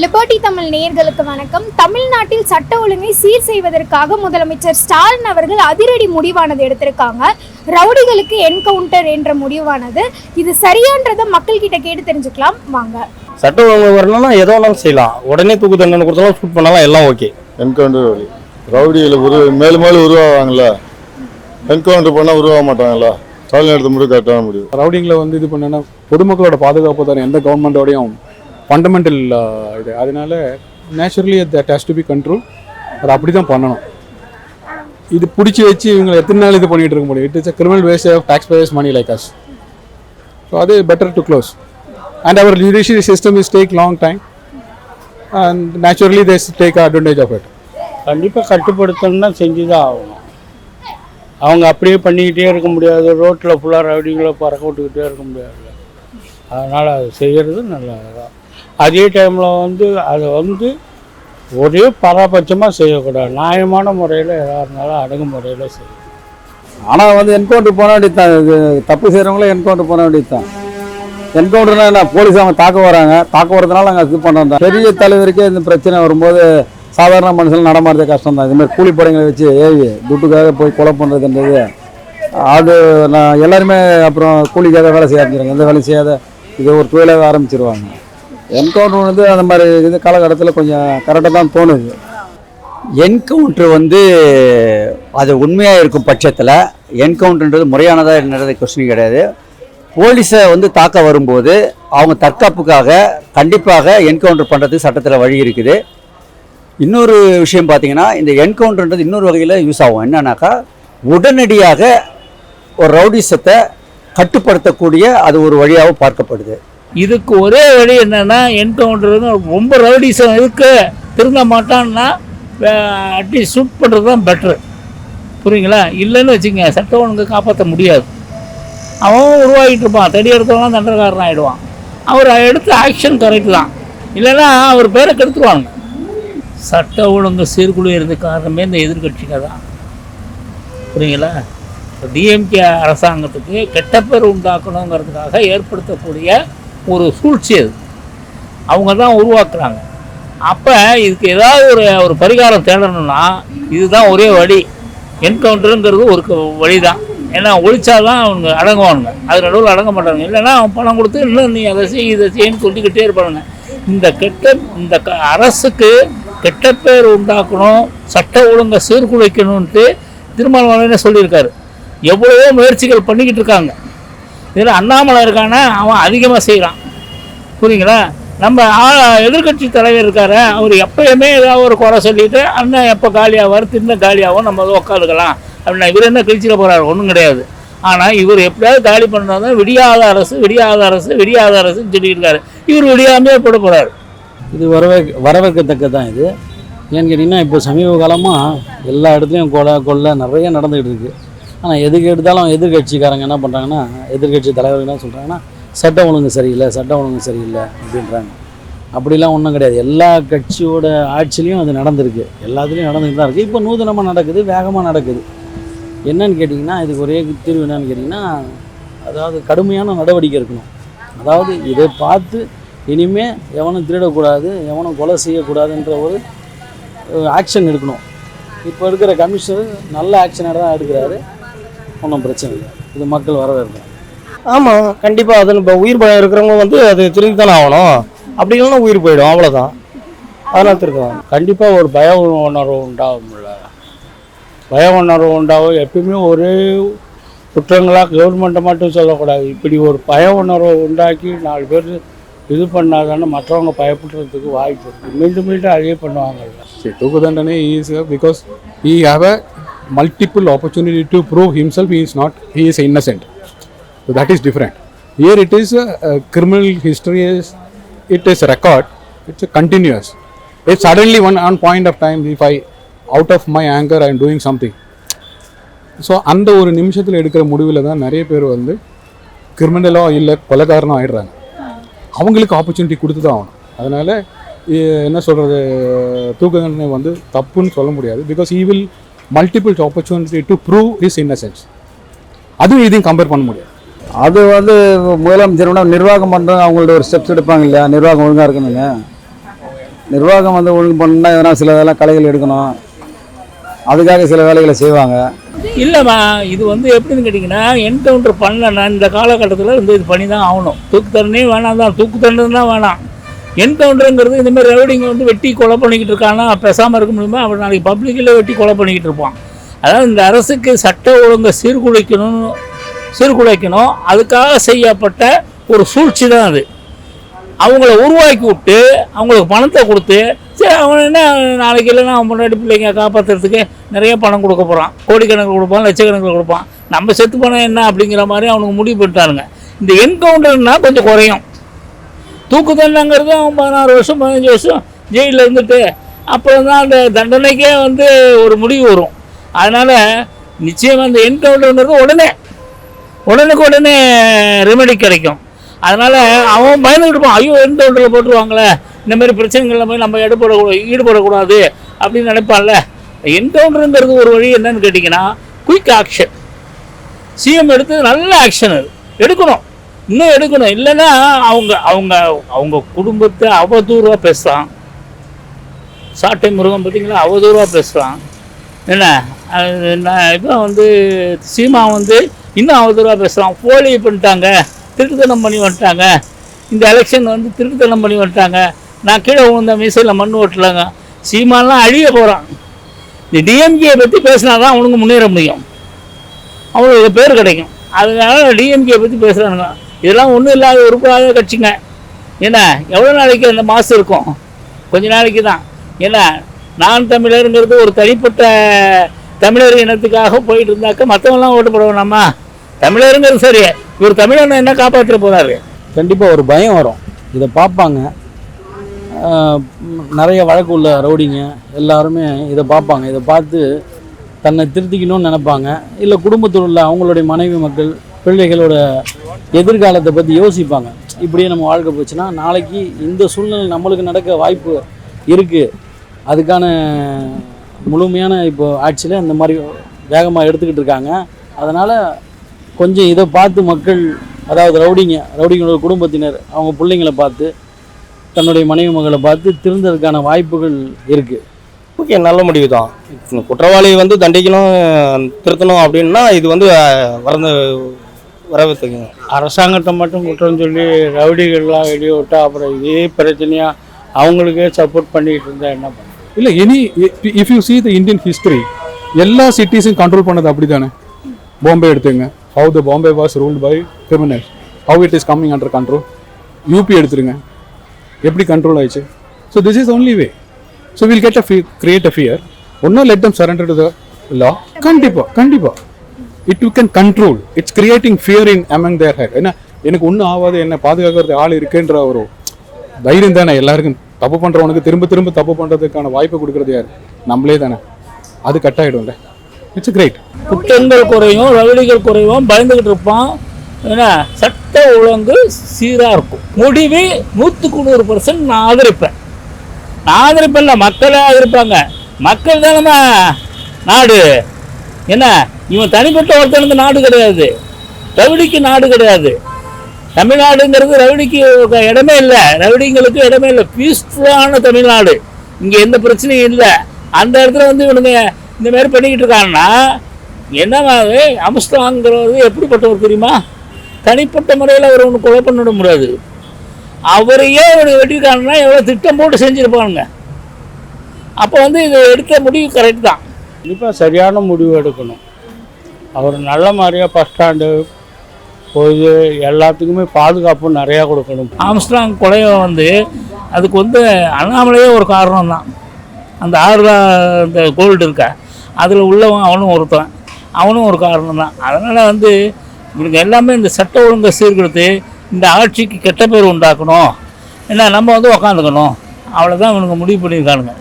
Liberty Tamil நேயர்களுக்கு வணக்கம். தமிழ்நாட்டில் சட்ட ஒழுங்கை சீர் செய்வதற்காக முதலமைச்சர் ஸ்டாலின் அவர்கள் அதிரடி முடிவானது எடுத்திருக்காங்க. ரவுடிகளுக்கு என்கவுண்டர் என்ற முடிவானது. இது சரியான்றதை மக்கள் கிட்ட கேட்டு தெரிஞ்சுக்கலாம். வாங்க. சட்டம் ஒழுங்கு வரணும்னா எதோ வேணாலும் செய்யலாம். உடனே தூக்கு தண்டனை கொடுத்தாலும் ஷூட் பண்ணாலும் எல்லாம் ஓகே என்கவுண்டர் வழி. ரவுடியில் உரு மேலும் மேலும் உருவாவாங்கல்ல? என்கவுண்டர் பண்ணால் உருவாக மாட்டாங்களா ஸ்டாலின் எடுத்த முடிவு கரெக்டான முடிவு. ரவுடிங்களை வந்து இது பண்ணனா பொதுமக்களோட பாதுகாப்பு தானே? எந்த கவர்மெண்டோடையும் ஃபண்டமெண்டல் இது. அதனால naturally that has to be control அது அப்படி தான் பண்ணணும். இது பிடிச்சி வச்சு இவங்க எத்தனை நாள் இது பண்ணிகிட்டு இருக்க முடியும்? It is a criminal waste of taxpayers money like as so அது better to close and our judiciary system is take long time and naturally these take advantage of it கண்டிப்பாக கட்டுப்படுத்தணும்னா செஞ்சு தான் ஆகணும். அவங்க அப்படியே பண்ணிக்கிட்டே இருக்க முடியாது. ரோட்டில் ஃபுல்லாக ரவுடிங்களை பறக்க விட்டுக்கிட்டே இருக்க முடியாது. அதனால் அது செய்கிறது நல்லதுதான். அதே டைமில் வந்து அதை வந்து ஒரே பாரபட்சமாக செய்யக்கூடாது. நியாயமான முறையில் எதாக இருந்தாலும் அடங்குமுறையில் செய்யணும். ஆனால் வந்து என்கவுண்டர் போன வேண்டியது தான் இது தப்பு செய்கிறவங்களே என்கவுண்டர் போன வேண்டியது தான் என்கவுண்டர்னா என்ன? போலீஸ் அவங்க தாக்க வராங்க. தாக்க வரதுனால நாங்கள் இது பண்ணுறோம் வந்தோம் பெரிய தலைவருக்கே இந்த பிரச்சனை வரும்போது சாதாரண மனுஷன் நடமாடுறது கஷ்டம் தான் இதுமாதிரி கூலிப்படைங்களை வச்சு ஏவி துட்டுக்காக போய் கொலை பண்ணுறதுன்றது அது நான் எல்லாருமே அப்புறம் கூலிக்காக வேலை செய்ய ஆரம்பிச்சிருங்க எந்த வேலையும் செய்யாத இது ஒரு தொழிலாக ஆரம்பிச்சிருவாங்க. என்கவுண்டர் வந்து அந்த மாதிரி இது காலகட்டத்தில் கொஞ்சம் கரெக்டாக தான் தோணுது என்கவுண்ட்ரு வந்து அது உண்மையாக இருக்கும் பட்சத்தில் என்கவுண்டர்ன்றது முறையானதாக என்னது கொஸ்டின் கிடையாது. போலீஸை வந்து தாக்க வரும்போது அவங்க தற்காப்புக்காக கண்டிப்பாக என்கவுண்டர் பண்ணுறதுக்கு சட்டத்தில் வழி இருக்குது. இன்னொரு விஷயம் பார்த்தீங்கன்னா இந்த என்கவுண்டர்ன்றது இன்னொரு வகையில் யூஸ் ஆகும். என்னன்னாக்கா உடனடியாக ஒரு ரவுடிசத்தை கட்டுப்படுத்தக்கூடிய அது ஒரு வழியாக பார்க்கப்படுது. இதுக்கு ஒரே வழி என்னென்னா என்கவுண்டர் ரொம்ப ரவுடிசம் இருக்கு திருந்த மாட்டான்னா அட்லீஸ்ட் ஷூட் பண்ணுறது தான் பெட்ரு புரியுங்களா? இல்லைன்னு வச்சுங்க சட்ட ஒழுங்கு காப்பாற்ற முடியாது. அவன் உருவாகிட்டு இருப்பான். தடி எடுத்தவங்களாம் தண்டக்காரன் ஆகிடுவான் அவர் எடுத்த ஆக்ஷன் கரெக்ட் தான். இல்லைன்னா அவர் பேரை கெடுத்துருவாங்க சட்ட ஒழுங்கு சீர்குலையிறது காரணமே இந்த எதிர்கட்சிங்க தான். புரியுங்களா? டிஎம்கே அரசாங்கத்துக்கு கெட்ட பேர் உண்டாக்கணுங்கிறதுக்காக ஏற்படுத்தக்கூடிய ஒரு சூழ்ச்சி அது. அவங்க தான் உருவாக்குறாங்க. அப்போ இதுக்கு ஏதாவது ஒரு ஒரு பரிகாரம் தேடணும்னா இதுதான் ஒரே வழி. என்கவுண்டருங்கிறது ஒரு வழி தான் ஏன்னா ஒழிச்சாதான் அவங்க அடங்குவானுங்க. அது நடுவில் அடங்க மாட்டாங்க இல்லைன்னா அவன் பணம் கொடுத்து இன்னும் நீ அதை செய் இதை செய்யன்னு சொல்லிக்கிட்டே இருப்பானுங்க. இந்த கெட்ட இந்த க அரசுக்கு கெட்ட பேர் உண்டாக்கணும். சட்ட ஒழுங்கை சீர்குலைக்கணும்ன்ட்டு திருமாவளவனே சொல்லியிருக்காரு. எவ்வளவோ முயற்சிகள் பண்ணிக்கிட்டு இருக்காங்க. இதில் அண்ணாமலை இருக்கானா அவன் அதிகமாக செய்கிறான் புரியுங்களா? நம்ம எதிர்கட்சி தலைவர் இருக்காரு. அவர் எப்பயுமே ஏதாவது ஒரு குறை சொல்லிட்டு அண்ணன் எப்போ காலியாவார் திருந்த காலியாகவும் நம்ம அதை உட்காந்துக்கலாம் அப்படின்னா இவர் என்ன கிழிச்சிட போகிறார் ஒன்றும் கிடையாது. ஆனால் இவர் எப்படியாவது காலி பண்ணாதான் விடியாத அரசு விடியாத அரசு விடியாத அரசுன்னு சொல்லியிருக்காரு இவர் விடியாமே போட போகிறார் இது வரவே வரவேற்கத்தக்க தான் இது. ஏன்னு கேட்டிங்கன்னா இப்போ சமீப காலமாக எல்லா இடத்துலையும் கொலை கொள்ளை நிறைய நடந்துகிட்டு இருக்குது ஆனால் எதுக்கு எடுத்தாலும் எதிர்கட்சிக்காரங்க என்ன பண்ணுறாங்கன்னா எதிர்கட்சி தலைவர்கள் என்ன சொல்கிறாங்கன்னா சட்டம் ஒழுங்கு சரியில்லை சட்டம் ஒழுங்கு சரியில்லை அப்படின்றாங்க. அப்படிலாம் ஒன்றும் கிடையாது. எல்லா கட்சியோட ஆட்சிலையும் அது நடந்திருக்கு. எல்லாத்துலேயும் நடந்துட்டு தான் இருக்குது இப்போ நூதனமாக நடக்குது வேகமாக நடக்குது. என்னன்னு கேட்டிங்கன்னா இதுக்கு ஒரே தீர்வு என்னன்னு கேட்டிங்கன்னா அதாவது கடுமையான நடவடிக்கை இருக்கணும் அதாவது இதை பார்த்து இனிமேல் எவனும் திருடக்கூடாது எவனும் கொலை செய்யக்கூடாதுன்ற ஒரு ஆக்ஷன் எடுக்கணும். இப்போ இருக்கிற கமிஷனர் நல்ல ஆக்ஷனாக தான் எடுக்கிறாரு. ஒன்றும் பிரச்சனை இல்லை. இது மக்கள் வரவேற்கும் ஆமாம் கண்டிப்பாக அது இப்போ உயிர் பயம் இருக்கிறவங்க வந்து அது திரும்பி தானே ஆகணும். அப்படி இல்லைன்னா உயிர் போயிடும் அவ்வளோதான் அதெல்லாம் திருக்கலாம் கண்டிப்பாக ஒரு பய உணர்வு உண்டாகும்ல. பய உணர்வு உண்டாகும் எப்பயுமே ஒரே குற்றங்களாக கவர்மெண்ட்டை மட்டும் சொல்லக்கூடாது. இப்படி ஒரு பய உணர்வை உண்டாக்கி நாலு பேர் இது பண்ணாதானே மற்றவங்க பயப்படுறதுக்கு வாய்ப்பு இருக்குது மீண்டும் மீண்டும் அதே பண்ணுவாங்கல்ல. See, தூக்கு தண்டனை is uh, because he have a multiple opportunity to prove himself he is not he is innocent so that is different here it is a, a criminal history is it is record it's a continuous if suddenly one on point of time if i out of my anger i am doing something so அந்த ஒரு நிமிஷத்தில் எடுக்கிற முடிவில் தான் நிறைய பேர் வந்து கிரிமினலோ இல்லை கொலைகாரனோ ஆயிடுறாங்க அவங்களுக்கு ஆப்பர்ச்சுனிட்டி கொடுத்து தான் ஆகணும் அதனால் என்ன சொல்கிறது தூக்க தண்டனை வந்து தப்புன்னு சொல்ல முடியாது because he will multiple opportunity to prove is innocence அதுவும் இதையும் கம்பேர் பண்ண முடியாது. அது வந்து முதலமைச்சர் நிர்வாகம் பண்ணுறவங்க அவங்கள்ட்ட ஒரு ஸ்டெப்ஸ் எடுப்பாங்க இல்லையா? நிர்வாகம் ஒழுங்காக இருக்கணுங்க. நிர்வாகம் வந்து ஒழுங்கு பண்ணா எதனா சில இதெல்லாம் கலைகள் எடுக்கணும். அதுக்காக சில வேலைகளை செய்வாங்க. இல்லைம்மா இது வந்து எப்படின்னு கேட்டிங்கன்னா என்கவுண்டர் பண்ணலன்னா இந்த காலகட்டத்தில் வந்து இது பண்ணி தான் ஆகணும். தூக்கு தண்டனே வேணாம் தான் தூக்கு தண்டனை தான் வேணாம். என்கவுண்டருங்கிறது இந்த மாதிரி ரவுடிங்க வந்து வெட்டி கொலை பண்ணிக்கிட்டு இருக்கானா பேசாமல் இருக்க முடியுமா? அவன் நாளைக்கு பப்ளிக்கில் வெட்டி கொலை பண்ணிக்கிட்டு இருப்பான். அதாவது இந்த அரசுக்கு சட்ட ஒழுங்கை சீர்குலைக்கணும் சீர்குலைக்கணும். அதுக்காக செய்யப்பட்ட ஒரு சூழ்ச்சி தான் அது. அவங்கள உருவாக்கி விட்டு அவங்களுக்கு பணத்தை கொடுத்து சரி அவன் என்ன நாளைக்கு இல்லைன்னா அவன் முன்னாடி பிள்ளைங்க காப்பாற்றுறதுக்கு நிறைய பணம் கொடுக்க போகிறான் கோடிக்கணக்கில் கொடுப்பான் லட்சக்கணக்கில் கொடுப்பான். நம்ம செத்து பணம் என்ன அப்படிங்கிற மாதிரி அவனுக்கு முடிவு பண்ணிட்டாருங்க இந்த என்கவுண்டர்னால் கொஞ்சம் குறையும். தூக்கு தண்டனைங்கிறது அவன் பதினாறு வருஷம் பதினஞ்சு வருஷம் ஜெயிலில் இருந்துட்டு அப்புறம் தான் அந்த தண்டனைக்கே வந்து ஒரு முடிவு வரும். அதனால் நிச்சயமாக இந்த என்கவுண்டர்ங்கிறது உடனே உடனுக்கு உடனே ரெமெடி கிடைக்கும். அதனால் அவன் பயந்துக்கிட்டு இருப்பான் ஐயோ என்கவுண்டரில் போட்டுருவாங்களே இந்த மாதிரி பிரச்சனைகளில் போய் நம்ம ஈடுபட ஈடுபடக்கூடாது அப்படின்னு நினைப்பான்ல. என்கவுண்டருங்கிறது ஒரு வழி என்னன்னு கேட்டிங்கன்னா குயிக் ஆக்ஷன் சிஎம் எடுத்து நல்ல ஆக்ஷன் அது. எடுக்கணும். இன்னும் எடுக்கணும். இல்லைன்னா அவங்க அவங்க அவங்க குடும்பத்தை அவதூறாக பேசுகிறான் சாட்டை முருகன் பார்த்திங்களா? அவதூறாக பேசுகிறான் என்ன? அது நான் இப்போ வந்து சீமா வந்து இன்னும் அவதூறாக பேசுகிறான் போலி பண்ணிட்டாங்க. திருட்டுத்தனம் பண்ணி வந்துட்டாங்க. இந்த எலெக்ஷன் வந்து திருட்டுத்தனம் பண்ணி வந்துட்டாங்க. நான் கீழே விழுந்த மீசையில் மண் ஓட்டலாங்க. சீமாலாம் அழிய போகிறான் இந்த டிஎம்கேயை பற்றி பேசினா தான் அவனுக்கு முன்னேற முடியும். அவனுக்கு பேர் கிடைக்கும். அதனால டிஎம்கே பற்றி பேசுகிறானுங்க இதெல்லாம் ஒன்றும் இல்லாத உறுப்பினராக கட்சிங்க. என்ன எவ்வளோ நாளைக்கு அந்த மாசு இருக்கும்? கொஞ்ச நாளைக்கு தான். என்ன நான் தமிழருங்கிறது ஒரு தனிப்பட்ட தமிழர் இனத்துக்காக போயிட்டு இருந்தாக்க மற்றவங்களாம் ஓட்டு போட தமிழருங்கிறது சரி. இவர் தமிழனை என்ன காப்பாற்ற போகிறாரு கண்டிப்பாக ஒரு பயம் வரும். இதை பார்ப்பாங்க. நிறைய வழக்கு உள்ள ரவுடிங்க எல்லாருமே இதை பார்ப்பாங்க. இதை பார்த்து தன்னை திருத்திக்கணும்னு நினைப்பாங்க. இல்லை குடும்பத்தில் உள்ள அவங்களுடைய மனைவி மக்கள் பிள்ளைகளோட எதிர்காலத்தை பற்றி யோசிப்பாங்க. இப்படியே நம்ம வாழ்க்கை போச்சுன்னா நாளைக்கு இந்த சூழ்நிலை நம்மளுக்கு நடக்க வாய்ப்பு இருக்குது அதுக்கான முழுமையான இப்போ ஆட்சியில் இந்த மாதிரி வேகமாக எடுத்துக்கிட்டு இருக்காங்க. அதனால் கொஞ்சம் இதை பார்த்து மக்கள் அதாவது ரவுடிங்க ரவுடிங்களோட குடும்பத்தினர் அவங்க பிள்ளைங்களை பார்த்து தன்னுடைய மனைவி மகளை பார்த்து திருந்ததுக்கான வாய்ப்புகள் இருக்குது ஓகே நல்ல முடிவு தான் குற்றவாளி வந்து தண்டிக்கணும் திருத்தணும் அப்படின்னா இது வந்து அஹ், வரவேற்றுக்குங்க அரசாங்கத்தை மட்டும் குற்றம் சொல்லி ரவுடிகள்லாம் வெளியே விட்டா அப்புறம் இதே பிரச்சனையாக அவங்களுக்கே சப்போர்ட் பண்ணிக்கிட்டு இருந்தா என்ன பண்ண இல்லை any if you see the Indian history எல்லா சிட்டிஸும் கண்ட்ரோல் பண்ணது அப்படி தானே பாம்பே எடுத்துங்க how the Bombay was ruled by criminal how it is coming under control UP எடுத்துருங்க. எப்படி கண்ட்ரோல் ஆயிடுச்சு? So this is only way so will get a fear create a fear ஒன்றும் let them surrender to the law கண்டிப்பாக கண்டிப்பாக it you can control it's creating fear in among their hair ஏன்னா எனக்கு ஒன்றும் ஆகாது. என்ன பாதுகாக்கிறது ஆள் இருக்குன்ற ஒரு தைரியம் தானே எல்லாருக்கும். தப்பு பண்ணுறவனுக்கு திரும்ப திரும்ப தப்பு பண்ணுறதுக்கான வாய்ப்பு கொடுக்குறது யார்? நம்மளே தானே. அது கட் ஆகிடும்ல இட்ஸ் கிரேட் குற்றங்கள் குறையும் ரவுடிகள் குறையும் பயந்துக்கிட்டு இருப்பான். ஏன்னா சட்ட ஒழுங்கு சீராக இருக்கும். முடிவு நூற்றுக்கு நூறு பர்சன்ட் நான் ஆதரிப்பேன். நான் ஆதரிப்பேன்ல மக்களே ஆதரிப்பாங்க. மக்கள் தானே நாடு. என்ன? இவன் தனிப்பட்ட ஒருத்தனுக்கு நாடு கிடையாது. ரவுடிக்கு நாடு கிடையாது. தமிழ்நாடுங்கிறது ரவுடிக்கு இடமே இல்லை. ரவுடிங்களுக்கு இடமே இல்லை. பீஸ்ஃபுல்லான தமிழ்நாடு. இங்கே எந்த பிரச்சனையும் இல்லை. அந்த இடத்துல வந்து இவனுங்க இந்த மாதிரி பண்ணிக்கிட்டு இருக்காங்கன்னா என்னவா அம்ஸ்டாங்கிறவர் எப்படிப்பட்டவர் தெரியுமா? தனிப்பட்ட முறையில் அவர் ஒன்று கொலை பண்ணிட முடியாது. அவரையே இவனுக்கு வெட்டியிருக்காங்கன்னா எவ்வளோ திட்டம் போட்டு செஞ்சுருப்பானுங்க. அப்போ வந்து இது எடுத்த முடிவு கரெக்ட் தான். கண்டிப்பாக சரியான முடிவு எடுக்கணும். அவர் நல்ல மாதிரியாக பஸ் ஸ்டாண்டு போய் எல்லாத்துக்குமே பாதுகாப்பு நிறையா கொடுக்கணும். ஆம்ஸ்ட்ராங் கொலையை வந்து அதுக்கு வந்து அண்ணாமலையே ஒரு காரணம் தான் அந்த ஆறு அந்த கோல்டு இருக்க அதில் உள்ளவன் அவனும் ஒருத்தன் அவனும் ஒரு காரணம் தான் அதனால் வந்து இவனுக்கு எல்லாமே இந்த சட்ட ஒழுங்கை சீர்கெடுத்து இந்த ஆட்சிக்கு கெட்ட பேர் உண்டாக்கணும். ஏன்னா நம்ம வந்து உக்காந்துக்கணும். அவ்வளோதான் இவனுக்கு முடிவு பண்ணியிருக்கானுங்க.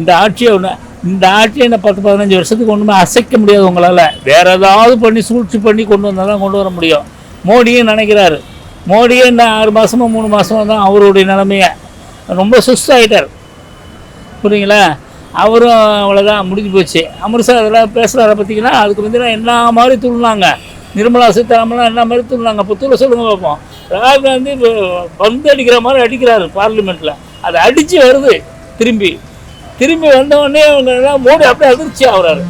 இந்த ஆட்சியை ஒன்று இந்த ஆட்சியை என்ன பத்து பதினஞ்சு வருஷத்துக்கு ஒன்றுமே அசைக்க முடியாது உங்களால். வேறு ஏதாவது பண்ணி சூழ்ச்சி பண்ணி கொண்டு வந்தால் தான் கொண்டு வர முடியும். மோடியும் நினைக்கிறாரு. மோடியே இந்த ஆறு மாதமோ மூணு மாதமோ தான் அவருடைய நிலைமையை. ரொம்ப சுஸ்தாயிட்டார். புரியுங்களா அவரும் அவ்வளோதான் முடிஞ்சு போச்சு. அமிர்தா அதெல்லாம் பேசுகிறார பார்த்தீங்கன்னா அதுக்கு வந்து என்ன மாதிரி துள்ளாங்க நிர்மலா சீதாராமன்லாம் என்ன மாதிரி துள்ளாங்க இப்போ தூள சொல்லுங்க பார்ப்போம் ராகுல் காந்தி பந்து அடிக்கிற மாதிரி அடிக்கிறாரு பார்லிமெண்ட்டில் அது அடித்து வருது திரும்பி. திரும்பி வந்த உடனே அவங்க எல்லாம் மோடி அப்படியே அதிர்ச்சி ஆகுறாரு.